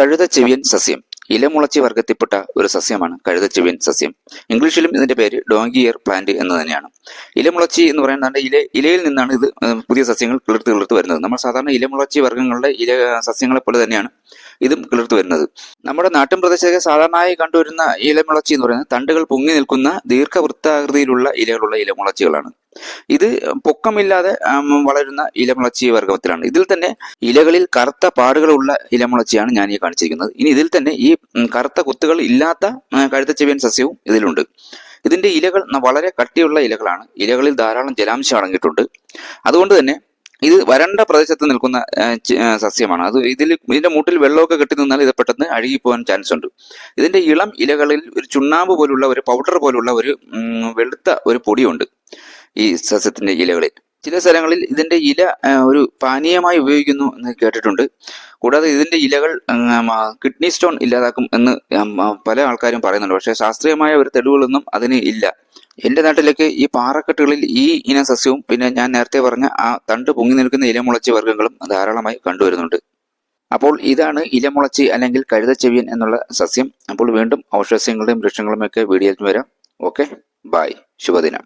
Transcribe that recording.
കഴുതച്ചെവിയൻ സസ്യം. ഇലമുളച്ചി വർഗത്തിൽപ്പെട്ട ഒരു സസ്യമാണ് കഴുതച്ചെവിയൻ സസ്യം. ഇംഗ്ലീഷിലും ഇതിന്റെ പേര് ഡോങ്കിയർ പ്ലാന്റ് എന്ന് തന്നെയാണ്. ഇലമുളച്ചി എന്ന് പറയുന്നത് ഇല ഇലയിൽ നിന്നാണ് ഇത് പുതിയ സസ്യങ്ങൾ കിളിർത്ത് കിളിർത്ത് വരുന്നത്. നമ്മൾ സാധാരണ ഇലമുളച്ചി വർഗങ്ങളുടെ ഇല സസ്യങ്ങളെ പോലെ തന്നെയാണ് ഇതും കിളിർത്ത് വരുന്നത്. നമ്മുടെ നാട്ടിൻ പ്രദേശത്തെ സാധാരണയായി കണ്ടുവരുന്ന ഇലമുളച്ചി എന്ന് പറയുന്നത് തണ്ടുകൾ പൊങ്ങി നിൽക്കുന്ന ദീർഘവൃത്താകൃതിയിലുള്ള ഇലകളുള്ള ഇലമുളച്ചികളാണ് ഇത് പൊക്കമില്ലാതെ വളരുന്ന ഇലമുളച്ചി വർഗത്തിലാണ് ഇതിൽ തന്നെ ഇലകളിൽ കറുത്ത പാടുകളുള്ള ഇലമുളച്ചിയാണ് ഞാൻ ഈ കാണിച്ചിരിക്കുന്നത്. ഇനി ഇതിൽ തന്നെ ഈ കറുത്ത കുത്തുകൾ ഇല്ലാത്ത കഴുത്ത കഴുത്തച്ചെവിയൻ സസ്യവും ഇതിലുണ്ട്. ഇതിന്റെ ഇലകൾ വളരെ കട്ടിയുള്ള ഇലകളാണ്. ഇലകളിൽ ധാരാളം ജലാംശം അടങ്ങിയിട്ടുണ്ട്. അതുകൊണ്ട് തന്നെ ഇത് വരണ്ട പ്രദേശത്ത് നിൽക്കുന്ന സസ്യമാണ്. അത് ഇതിൽ ഇതിന്റെ മൂട്ടിൽ വെള്ളമൊക്കെ കെട്ടി നിന്നാൽ ഇത് പെട്ടെന്ന് അഴുകിപ്പോകാൻ ചാൻസ് ഉണ്ട്. ഇതിന്റെ ഇളം ഇലകളിൽ ഒരു ചുണ്ണാമ്പ് പോലുള്ള ഒരു പൗഡർ പോലുള്ള ഒരു വെളുത്ത ഒരു പൊടിയുണ്ട്. ഈ സസ്യത്തിന്റെ ഇലകളിൽ ചില സ്ഥലങ്ങളിൽ ഇതിന്റെ ഇല ഒരു പാനീയമായി ഉപയോഗിക്കുന്നു എന്ന് കേട്ടിട്ടുണ്ട്. കൂടാതെ ഇതിന്റെ ഇലകൾ കിഡ്നി സ്റ്റോൺ ഇല്ലാതാക്കും എന്ന് പല ആൾക്കാരും പറയുന്നുണ്ട്. പക്ഷേ ശാസ്ത്രീയമായ ഒരു തെളിവുകളൊന്നും അതിന് ഇല്ല. എന്റെ നാട്ടിലേക്ക് ഈ പാറക്കെട്ടുകളിൽ ഈ ഇനം സസ്യവും പിന്നെ ഞാൻ നേരത്തെ പറഞ്ഞ ആ തണ്ട് പൊങ്ങി നിൽക്കുന്ന ഇലമുളച്ചി വർഗങ്ങളും ധാരാളമായി കണ്ടുവരുന്നുണ്ട്. അപ്പോൾ ഇതാണ് ഇലമുളച്ചി അല്ലെങ്കിൽ കഴുതച്ചെവിയൻ എന്നുള്ള സസ്യം. അപ്പോൾ വീണ്ടും ഔഷധസ്യങ്ങളുടെയും വൃക്ഷങ്ങളുമൊക്കെ വീഡിയോയിൽ വരാം. ഓക്കെ? ബായ് ശുഭദിനം.